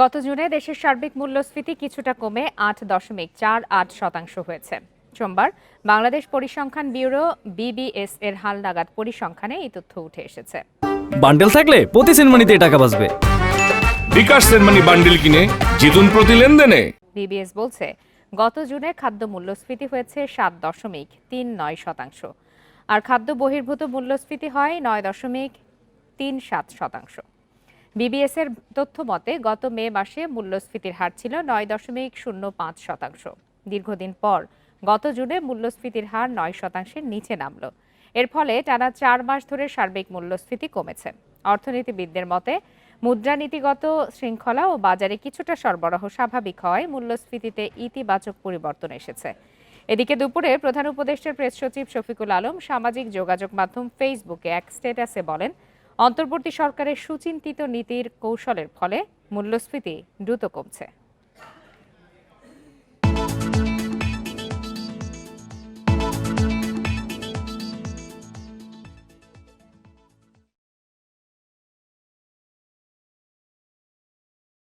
গত জুনে দেশের সার্বিক মূল্যস্ফীতি কিছুটা কমে আট দশমিক চার আট শতাংশ হয়েছে। সোমবার বাংলাদেশ পরিসংখ্যান ব্যুরো বিবিএস এর হালনাগাদ পরিসংখ্যানে এই তথ্য উঠে এসেছে। বান্ডেল থাকলে প্রতি সেনমানিতে টাকা বাঁচবে। বিকাশ সেনমানি বান্ডিল কিনে জিতুন প্রতি লেনদেনে। বিবিএস বলছে গত জুনে খাদ্য মূল্যস্ফীতি হয়েছে সাত দশমিক তিন নয় শতাংশ। আর খাদ্য বহির্ভূত মূল্যস্ফীতি হয় নয় দশমিক তিন সাত শতাংশ। বিবিএস এর তথ্য মতে, গত মে মাসে মূল্যস্ফীতির হার ছিল নয় দশমিক শূন্য পাঁচ শতাংশ। দীর্ঘদিন পর গত জুনে মূল্যস্ফীতির হার নয় শতাংশের নিচে নামল। এর ফলে টানা চার মাস ধরে সার্বিক মূল্যস্ফীতি কমেছে। অর্থনীতিবিদদের মতে, মুদ্রানীতিগত শৃঙ্খলা ও বাজারে কিছুটা সরবরাহ স্বাভাবিক হওয়ায় মূল্যস্ফীতিতে ইতিবাচক পরিবর্তন এসেছে। এদিকে দুপুরে প্রধান উপদেষ্টার প্রেস সচিব শফিকুল আলম সামাজিক যোগাযোগ মাধ্যম ফেসবুকে এক স্ট্যাটাসে বলেন অন্তর্বর্তী সরকারের সুচিন্তিত নীতির কৌশলের ফলে মূল্যস্ফীতি দ্রুত কমছে।